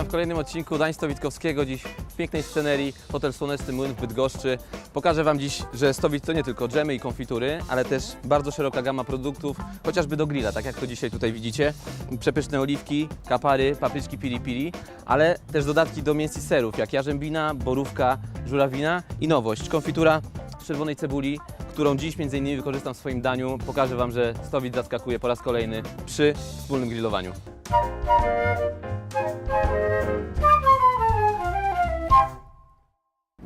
kolejnym odcinku Daństwa Witkowskiego, dziś w pięknej scenerii Hotel Słoneczny Młyn w Bydgoszczy. Pokażę Wam dziś, że Stowit to nie tylko dżemy i konfitury, ale też bardzo szeroka gama produktów, chociażby do grilla, tak jak to dzisiaj tutaj widzicie. Przepyszne oliwki, kapary, papryczki piri piri, ale też dodatki do mięs i serów, jak jarzębina, borówka, żurawina i nowość, konfitura z czerwonej cebuli, którą dziś między innymi wykorzystam w swoim daniu. Pokażę Wam, że Stowit zaskakuje po raz kolejny przy wspólnym grillowaniu.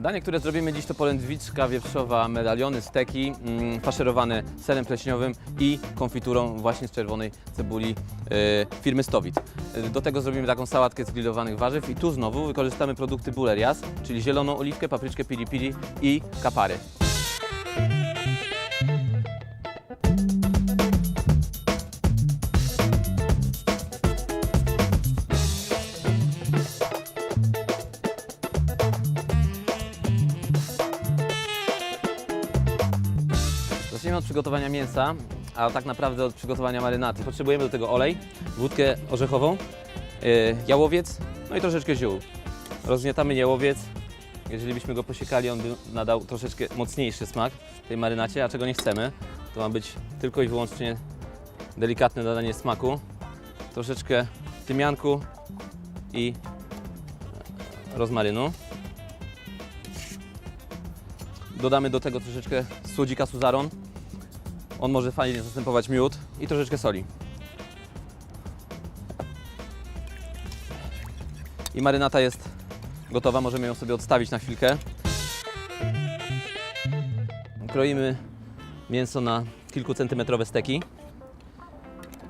Danie, które zrobimy dziś to polędwiczka wieprzowa, medaliony, steki mm, faszerowane serem pleśniowym i konfiturą właśnie z czerwonej cebuli e, firmy Stowit. E, Do tego zrobimy taką sałatkę z grillowanych warzyw i tu znowu wykorzystamy produkty Bulerias, czyli zieloną oliwkę, papryczkę piri piri i kapary. Przygotowania mięsa, a tak naprawdę od przygotowania marynaty. Potrzebujemy do tego olej, wódkę orzechową, yy, jałowiec, no i troszeczkę ziół. Rozgniatamy jałowiec. Jeżeli byśmy go posiekali, on by nadał troszeczkę mocniejszy smak tej marynacie, a czego nie chcemy, to ma być tylko i wyłącznie delikatne dodanie smaku. Troszeczkę tymianku i rozmarynu. Dodamy do tego troszeczkę słodzika Suzaron. On może fajnie zastępować miód i troszeczkę soli. I marynata jest gotowa, możemy ją sobie odstawić na chwilkę. Kroimy mięso na kilkucentymetrowe steki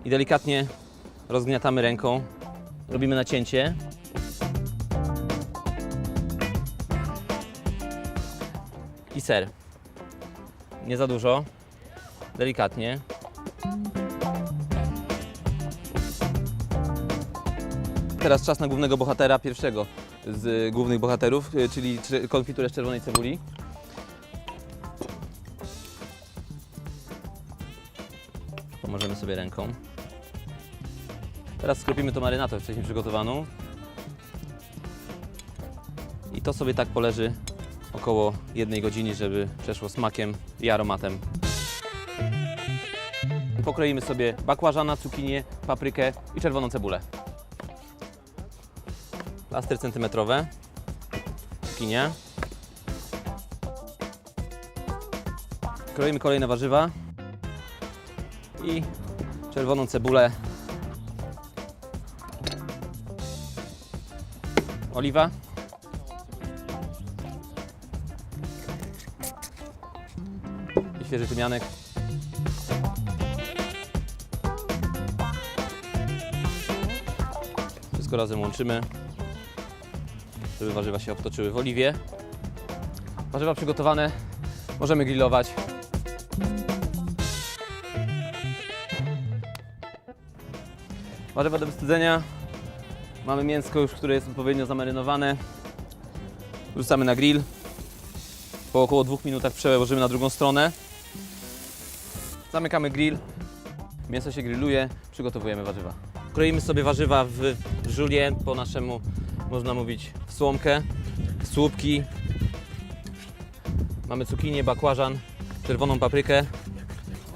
i delikatnie rozgniatamy ręką. Robimy nacięcie. I ser. Nie za dużo, delikatnie. Teraz czas na głównego bohatera, pierwszego z głównych bohaterów, y, czyli czy- konfiturę z czerwonej cebuli. Pomożemy sobie ręką. Teraz skropimy tą marynatę wcześniej przygotowaną. I to sobie tak poleży około jednej godziny, żeby przeszło smakiem i aromatem. Pokroimy sobie bakłażana, cukinię, paprykę i czerwoną cebulę. Plastry centymetrowe, cukinia. Kroimy kolejne warzywa i czerwoną cebulę. Oliwa. i świeży tymianek. Wszystko razem łączymy, żeby warzywa się obtoczyły w oliwie. Warzywa przygotowane, możemy grillować. Warzywa do wystudzenia. Mamy mięsko już, które jest odpowiednio zamarynowane. Wrzucamy na grill. Po około dwóch minutach przełożymy na drugą stronę. Zamykamy grill. Mięso się grilluje, przygotowujemy warzywa. Kroimy sobie warzywa w żulie, po naszemu można mówić w słomkę, w słupki. Mamy cukinię, bakłażan, czerwoną paprykę.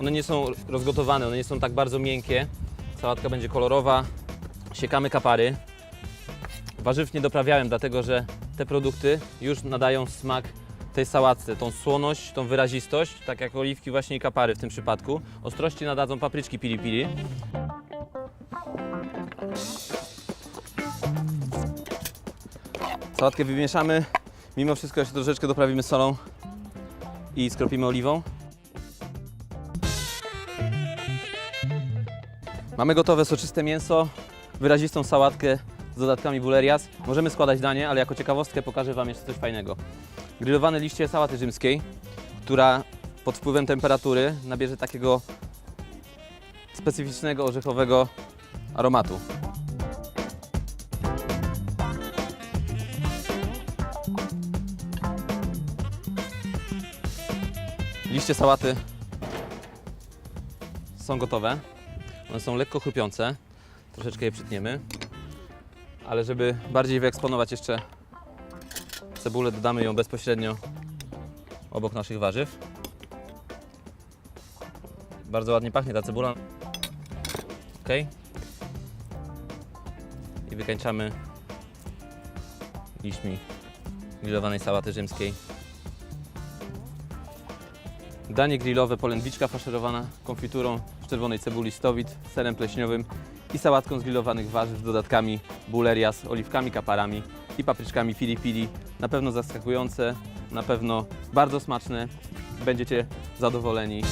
One nie są rozgotowane, one nie są tak bardzo miękkie. Sałatka będzie kolorowa. Siekamy kapary. Warzyw nie doprawiałem, dlatego że te produkty już nadają smak tej sałatce, tą słoność, tą wyrazistość, tak jak oliwki właśnie i kapary w tym przypadku. Ostrości nadadzą papryczki pili pili. Sałatkę wymieszamy. Mimo wszystko jeszcze troszeczkę doprawimy solą i skropimy oliwą. Mamy gotowe soczyste mięso, wyrazistą sałatkę z dodatkami bulerias. Możemy składać danie, ale jako ciekawostkę pokażę Wam jeszcze coś fajnego. Grillowane liście sałaty rzymskiej, która pod wpływem temperatury nabierze takiego specyficznego orzechowego aromatu. Liście sałaty są gotowe. One są lekko chrupiące. Troszeczkę je przytniemy. ale żeby bardziej wyeksponować jeszcze cebulę, dodamy ją bezpośrednio obok naszych warzyw. Bardzo ładnie pachnie ta cebula. Ok. I wykańczamy liśćmi grillowanej sałaty rzymskiej. Danie grillowe, polędwiczka faszerowana konfiturą z czerwonej cebuli stowit, serem pleśniowym i sałatką z grillowanych warzyw z dodatkami buleria z oliwkami, kaparami i papryczkami pili pili. Na pewno zaskakujące, na pewno bardzo smaczne. Będziecie zadowoleni.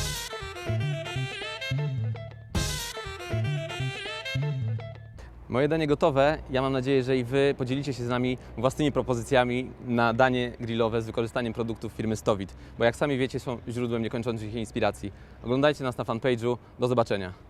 Moje danie gotowe. Ja mam nadzieję, że i Wy podzielicie się z nami własnymi propozycjami na danie grillowe z wykorzystaniem produktów firmy Stowit, bo jak sami wiecie, są źródłem niekończących się inspiracji. Oglądajcie nas na fanpage'u. Do zobaczenia.